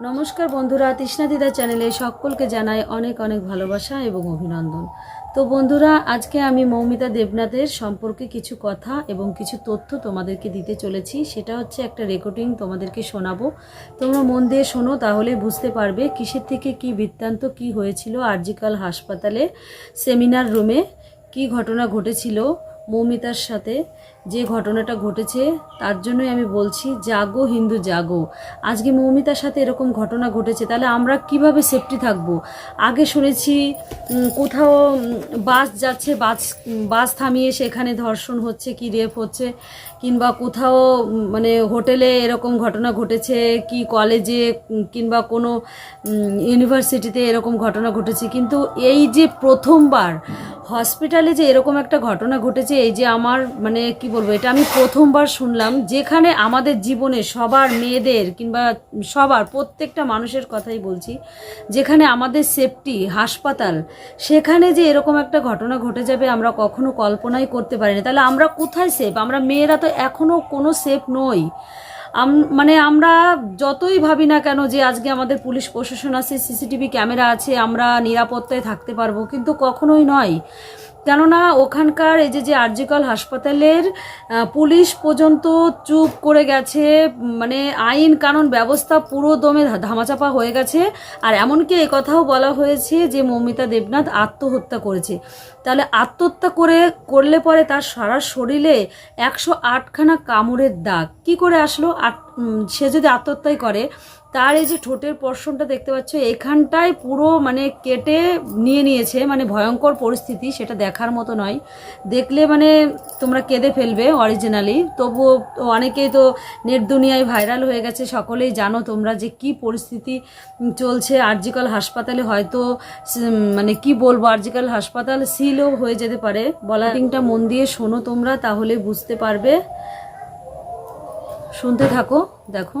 নমস্কার বন্ধুরা, তৃষ্ণা দিদা চ্যানেলে সকলকে জানাই অনেক অনেক ভালোবাসা এবং অভিনন্দন। তো বন্ধুরা, আজকে আমি মৌমিতা দেবনাথের সম্পর্কে কিছু কথা এবং কিছু তথ্য তোমাদেরকে দিতে চলেছি। সেটা হচ্ছে একটা রেকর্ডিং তোমাদেরকে শোনাবো। তোমরা মন দিয়ে শোনো, তাহলে বুঝতে পারবে কিসের থেকে কি বৃত্তান্ত, কি হয়েছিল আরজিকাল হাসপাতালে সেমিনার রুমে, কি ঘটনা ঘটেছিল মৌমিতার সাথে যে ঘটনাটা ঘটেছে, তার জন্যই আমি বলছি, জাগো হিন্দু, জাগো। আজকে মৌমিতার সাথে এরকম ঘটনা ঘটেছে, তাহলে আমরা কীভাবে সেফটি থাকব? আগে শুনেছি কোথাও বাস যাচ্ছে, বাস বাস থামিয়ে সেখানে ধর্ষণ হচ্ছে, কি রেপ হচ্ছে, কিংবা কোথাও মানে হোটেলে এরকম ঘটনা ঘটেছে, কি কলেজে কিংবা কোনো ইউনিভার্সিটিতে এরকম ঘটনা ঘটেছে। কিন্তু এই যে প্রথমবার হসপিটালে যে এরকম একটা ঘটনা ঘটেছে, এই যে আমার মানে কি বলব, এটা আমি প্রথমবার শুনলাম, যেখানে আমাদের জীবনে সবার মেয়েদের কিংবা সবার প্রত্যেকটা মানুষের কথাই বলছি, যেখানে আমাদের সেফটি হাসপাতাল, সেখানে যে এরকম একটা ঘটনা ঘটে যাবে আমরা কখনো কল্পনাই করতে পারিনি। তাহলে আমরা কোথায় সেফ আমরা মেয়েরা তো এখনও কোনো সেফ নই। মানে আমরা যতই ভাবি না কেন যে আজকে আমাদের পুলিশ প্রশাসন আছে, সিসিটিভি ক্যামেরা আছে, আমরা নিরাপত্তায় থাকতে পারব, কিন্তু কখনোই নয়। কেননা ওখানকার এই যে যে আরজিকল হাসপাতালের পুলিশ পর্যন্ত চুপ করে গেছে মানে আইন কানুন ব্যবস্থা পুরো দমে ধামাচাপা হয়ে গেছে। আর এমনকি এই কথাও বলা হয়েছে যে, মৌমিতা দেবনাথ আত্মহত্যা করেছে। তাহলে আত্মহত্যা করে, করলে পরে তার সারা শরীরে একশো আটখানা কামড়ের দাগ। কি করে আসলো? আট সে যদি আত্মহত্যাই করে তার এই যে ঠোঁটের পর্ষণটা দেখতে পাচ্ছ, এখানটায় পুরো মানে কেটে নিয়ে নিয়েছে মানে ভয়ঙ্কর পরিস্থিতি, সেটা দেখার মতো নয়। দেখলে মানে তোমরা কেঁদে ফেলবে অরিজিনালি তবুও অনেকেই তো নেট দুনিয়ায় ভাইরাল হয়ে গেছে, সকলেই জানো তোমরা যে কি পরিস্থিতি চলছে। আরজিকাল হাসপাতালে হয়তো মানে কি বলব, আরজিকাল হাসপাতাল সিলও হয়ে যেতে পারে। বলা মন দিয়ে শোনো তোমরা, তাহলে বুঝতে পারবে। শুনতে থাকো, দেখো।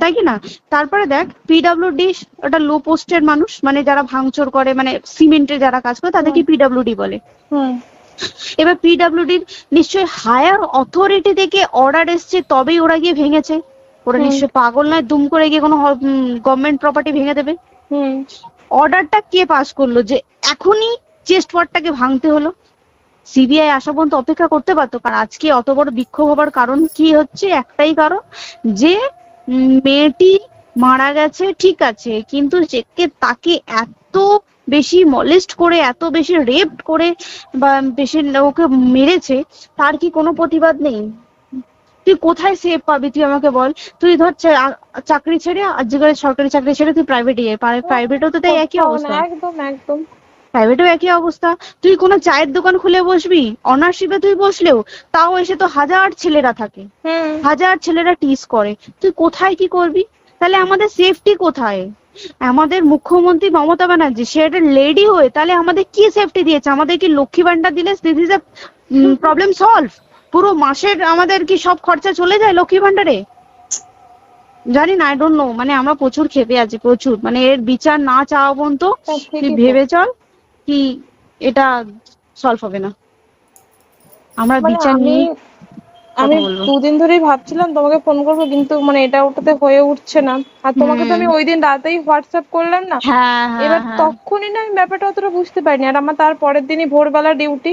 তাই কি না? তারপরে দেখ পিডাব্লিউডি ওটা লো পোস্টের মানুষ মানে যারা ভাঙচুর করে মানে সিমেন্টের যারা কাজ করে তাদেরকে পিডাব্লিউডি বলে। হুম। এবার পিডাব্লিউডির নিশ্চয়ই হায়ার অথরিটি থেকে অর্ডার এসছে তবেই ওরা গিয়ে ভেঙেছে। ওরা। নিশ্চয়ই পাগল নয় দুম করে গিয়ে কোনো গভর্নমেন্ট প্রপার্টি ভেঙে দেবে। হুম। অর্ডারটা কে পাস করল? যে এখনই চেস্ট ওয়ার্ডটাকে ভাঙতে হলো। সিবিআই আসা পর্যন্ত অপেক্ষা করতে পারতো কারণ আজকে অত বড় বিক্ষোভ হবার কারণ কি হচ্ছে? একটাই কারণ যে মেয়েটি মারা গেছে ঠিক আছে কিন্তু যে তাকে এত বেশি মলেস্ট করে এত বেশি রেপ করে বা বেশি ওকে মেরেছে তার কি কোনো প্রতিবাদ নেই? তুই কোথায় সেফ পাবি তুই আমাকে বল? তুই ধর চাকরি ছেড়ে আজকের সরকারি চাকরি ছেড়ে তুই প্রাইভেটে যাই প্রাইভেটও তো তাই একই অবস্থা। একদম একদম। প্রাইভেটেও একই অবস্থা। তুই কোনো চায়ের দোকান খুলে বসবি অনারশিপে তুই বসলেও তাও এসে তো হাজার ছেলেরা থাকে। হাজার ছেলেরা টিস করে। তুই কোথায় কি করবি? তাহলে আমাদের সেফটি কোথায়? আমাদের মুখ্যমন্ত্রী মমতা ব্যানার্জি সে একটা লেডি হয়ে তাহলে আমাদের কি সেফটি দিয়েছে? আমাদের কি লক্ষ্মী ভান্ডার দিলে দিস ইজ প্রবলেম সলভ পুরো মাসের আমাদের কি সব খরচা চলে যায় লক্ষ্মী ভান্ডারে জানি না আই ডোন্ট নো মানে আমরা প্রচুর খেপে আছি প্রচুর। মানে এর বিচার না চাওয়া পর্যন্ত তুই ভেবে চল। কি এটা সলভ হবে না। আমরা মানে বিচার আমি নিয়ে আমি দুদিন ধরেই ভাবছিলাম তোমাকে ফোন করব কিন্তু মানে এটা ওটাতে হয়ে উঠছে না। আর তোমাকে তো আমি ওই দিন রাতেই হোয়াটসঅ্যাপ করলাম না। হ্যাঁ হ্যাঁ এবার হ্যাঁ, তখনই না আমি ব্যাপারটা অতটা বুঝতে পারিনি। আর আমার তার পরের দিনই ভোরবেলা ডিউটি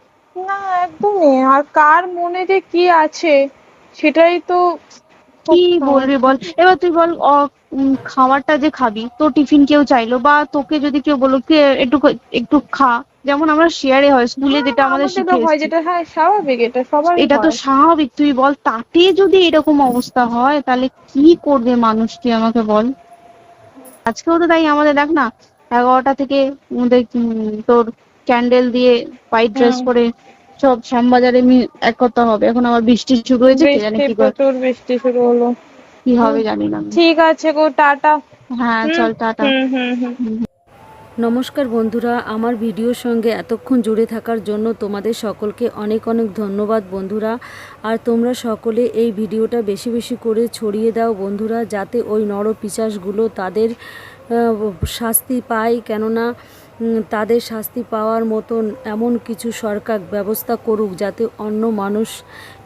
না একদমই। আর কার মনে যে কি আছে সেটাই তো কি বলবি বল? এবার তুই বল খাবারটা যে খাবি তোর টিফিন কেউ চাইলো বা তোকে যদি কেউ বলল কে একটু একটু খা। যেমন আমরা শেয়ারে হয় স্কুলে যেটা আমাদের তো হয় যেটা হ্যাঁ স্বাভাবিক এটা সবার এটা তো স্বাভাবিক তুই বল তাতে যদি এরকম অবস্থা হয় তাহলে কি করবে মানুষ তুই আমাকে বল? আজকেও তো তাই আমাদের দেখ না এগারোটা থেকে তোর ক্যান্ডেল দিয়ে হোয়াইট ড্রেস পরে সব শ্যামবাজারে মি- এক কথা হবে। এখন আবার বৃষ্টি শুরু হয়েছে কে জানে কি করে- প্রচুর বৃষ্টি শুরু হলো। কি হবে জানি না। ঠিক আছে গো টাটা। হ্যাঁ চল টাটা। হুম হুম হুম। নমস্কার বন্ধুরা আমার ভিডিওর সঙ্গে এতক্ষণ জুড়ে থাকার জন্য তোমাদের সকলকে অনেক অনেক ধন্যবাদ বন্ধুরা। আর তোমরা সকলে এই ভিডিওটা বেশি বেশি করে ছড়িয়ে দাও বন্ধুরা যাতে ওই নরপিশাচগুলো তাদের আহ, শাস্তি পায়। কেননা তাদের শাস্তি পাওয়ার মতন এমন কিছু সরকার ব্যবস্থা করুক যাতে অন্য মানুষ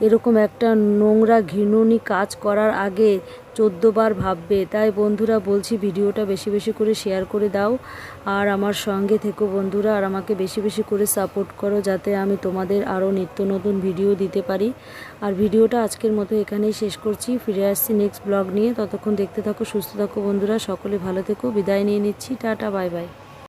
এরকম একটা নোংরা ঘৃণনী কাজ করার আগে চোদ্দবার ভাববে। তাই বন্ধুরা, বলছি ভিডিওটা বেশি বেশি করে শেয়ার করে দাও আর আমার সঙ্গে থেকো বন্ধুরা, আর আমাকে বেশি বেশি করে সাপোর্ট করো যাতে আমি তোমাদের আরও নিত্য নতুন ভিডিও দিতে পারি। আর ভিডিওটা আজকের মতো এখানেই শেষ করছি। ফিরে আসছি নেক্সট ব্লগ নিয়ে। ততক্ষণ দেখতে থাকো, সুস্থ থাকো বন্ধুরা। সকলে ভালো থেকো। বিদায় নিয়ে নিচ্ছি। Tata bye bye